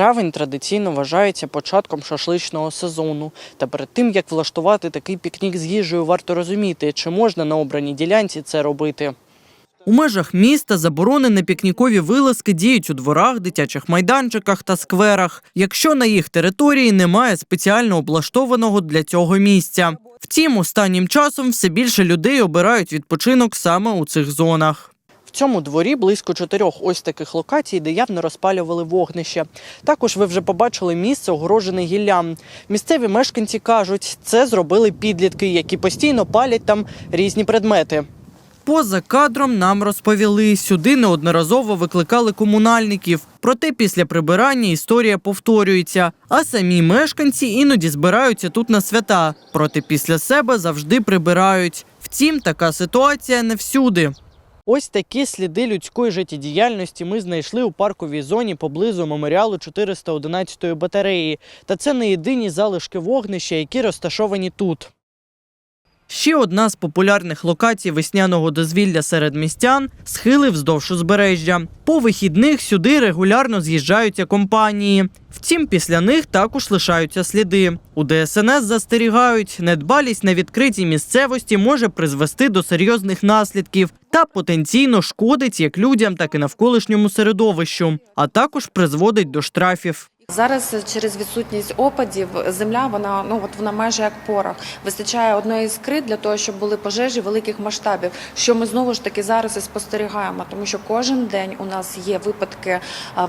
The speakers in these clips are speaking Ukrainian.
Травень традиційно вважається початком шашличного сезону. Та перед тим як влаштувати такий пікнік з їжею, варто розуміти, чи можна на обраній ділянці це робити. У межах міста заборонені пікнікові вилазки діють у дворах, дитячих майданчиках та скверах, якщо на їх території немає спеціально облаштованого для цього місця. Втім, останнім часом все більше людей обирають відпочинок саме у цих зонах. В цьому дворі близько чотирьох ось таких локацій, де явно розпалювали вогнище. Також ви вже побачили місце, огорожене гіллям. Місцеві мешканці кажуть, це зробили підлітки, які постійно палять там різні предмети. Поза кадром нам розповіли, сюди неодноразово викликали комунальників. Проте після прибирання історія повторюється. А самі мешканці іноді збираються тут на свята. Проте після себе завжди прибирають. Втім, така ситуація не всюди. Ось такі сліди людської життєдіяльності ми знайшли у парковій зоні поблизу меморіалу 411-ї батареї. Та це не єдині залишки вогнища, які розташовані тут. Ще одна з популярних локацій весняного дозвілля серед містян схили вздовж узбережжя. По вихідних сюди регулярно з'їжджаються компанії. Втім, після них також лишаються сліди. У ДСНС застерігають, недбалість на відкритій місцевості може призвести до серйозних наслідків та потенційно шкодить як людям, так і навколишньому середовищу, а також призводить до штрафів. Зараз через відсутність опадів земля вона ну от вона майже як порох. Вистачає одної іскри для того, щоб були пожежі великих масштабів. Що ми знову ж таки зараз і спостерігаємо, тому що кожен день у нас є випадки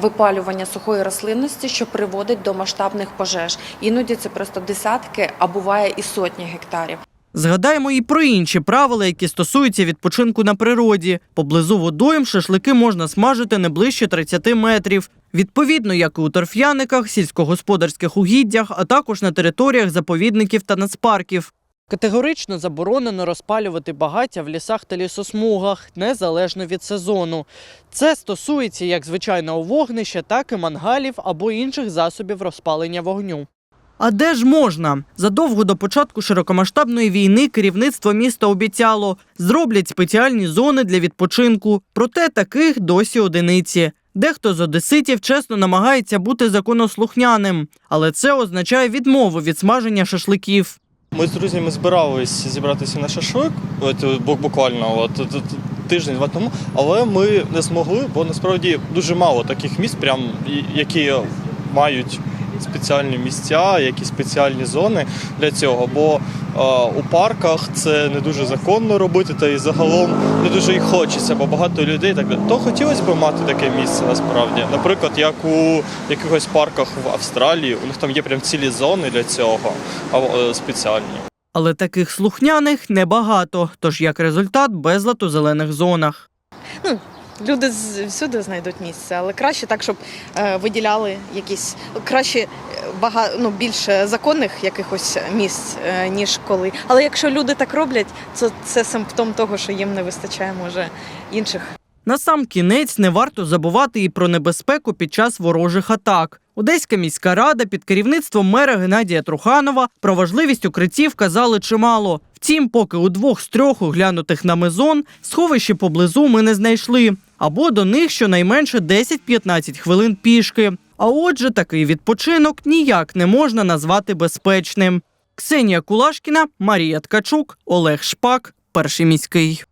випалювання сухої рослинності, що приводить до масштабних пожеж. Іноді це просто десятки, а буває і сотні гектарів. Згадаємо і про інші правила, які стосуються відпочинку на природі. Поблизу водойм шашлики можна смажити не ближче 30 метрів. Відповідно, як і у торф'яниках, сільськогосподарських угіддях, а також на територіях заповідників та нацпарків. Категорично заборонено розпалювати багаття в лісах та лісосмугах, незалежно від сезону. Це стосується як звичайного вогнища, так і мангалів або інших засобів розпалення вогню. А де ж можна? Задовго до початку широкомасштабної війни керівництво міста обіцяло, зроблять спеціальні зони для відпочинку. Проте таких досі одиниці. Дехто з одеситів чесно намагається бути законослухняним, але це означає відмову від смаження шашликів. Ми з друзями збирались зібратися на шашлик, от буквально от, тиждень-два тому, але ми не змогли, бо насправді дуже мало таких місць, прям, які мають спеціальні місця, які спеціальні зони для цього. Бо е, у парках це не дуже законно робити, та і загалом не дуже і хочеться, бо багато людей так то хотілося б мати таке місце насправді. Наприклад, як у якихось парках в Австралії, у них там є прям цілі зони для цього, а, е, спеціальні. Але таких слухняних небагато, тож як результат безлад у зелених зонах. Люди всюди знайдуть місце, але краще так, щоб е, виділяли якісь краще бага, ну, більше законних якихось місць, е, ніж коли. Але якщо люди так роблять, то це симптом того, що їм не вистачає може інших. На сам кінець не варто забувати і про небезпеку під час ворожих атак. Одеська міська рада під керівництвом мера Геннадія Труханова про важливість укриттів казали чимало. Втім, поки у двох з трьох оглянутих на мезон сховищі поблизу ми не знайшли. Або до них щонайменше 10-15 хвилин пішки. А отже, такий відпочинок ніяк не можна назвати безпечним. Ксенія Кулашкіна, Марія Ткачук, Олег Шпак, перший міський.